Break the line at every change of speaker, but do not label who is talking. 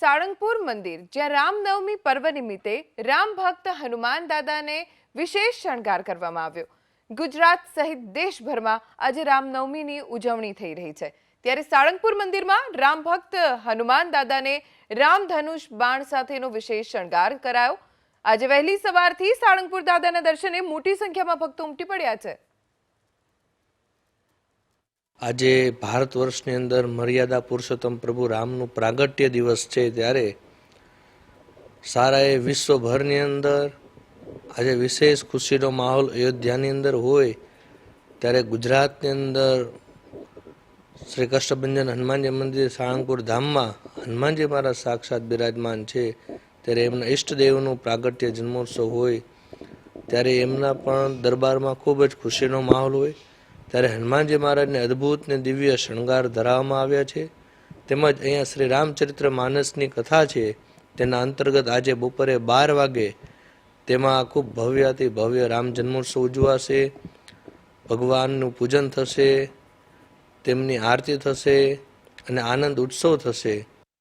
સાળંગપુર મંદિર, જ્યાં રામનવમી પર્વ નિમિત્તે રામ ભક્ત હનુમાન દાદાને વિશેષ શણગાર કરવામાં આવ્યો. ગુજરાત સહિત દેશભરમાં આજે રામનવમીની ઉજવણી થઈ રહી છે. ત્યારે સાળંગપુર મંદિરમાં રામ ભક્ત હનુમાન દાદાને રામધનુષ બાણ સાથેનો વિશેષ શણગાર કરાયો. આજે વહેલી સવારથી સાળંગપુર દાદાના દર્શને મોટી સંખ્યામાં ભક્તો ઉમટી પડ્યા છે.
આજે ભારત વર્ષની અંદર મર્યાદા પુરુષોત્તમ પ્રભુ રામનું પ્રાગટ્ય દિવસ છે ત્યારે સારા એ વિશ્વભરની અંદર આજે વિશેષ ખુશીનો માહોલ અયોધ્યાની અંદર હોય ત્યારે ગુજરાતની અંદર શ્રી કષ્ટભંજન હનુમાનજી મંદિર સાળંગપુર ધામમાં હનુમાનજી મહારાજ સાક્ષાત બિરાજમાન છે. ત્યારે એમના ઈષ્ટદેવનું પ્રાગટ્ય જન્મોત્સવ હોય ત્યારે એમના પણ દરબારમાં ખૂબ જ ખુશીનો માહોલ હોય. ત્યારે હનુમાનજી મહારાજને અદ્ભુત ને દિવ્ય શણગાર ધરાવવામાં આવ્યા છે. તેમજ અહીંયા શ્રી રામચરિત્ર માનસની કથા છે. તેના અંતર્ગત આજે બપોરે બાર વાગે તેમાં ખૂબ ભવ્યથી ભવ્ય રામ જન્મોત્સવ ઉજવાશે. ભગવાનનું પૂજન થશે, તેમની આરતી થશે અને આનંદ ઉત્સવ થશે.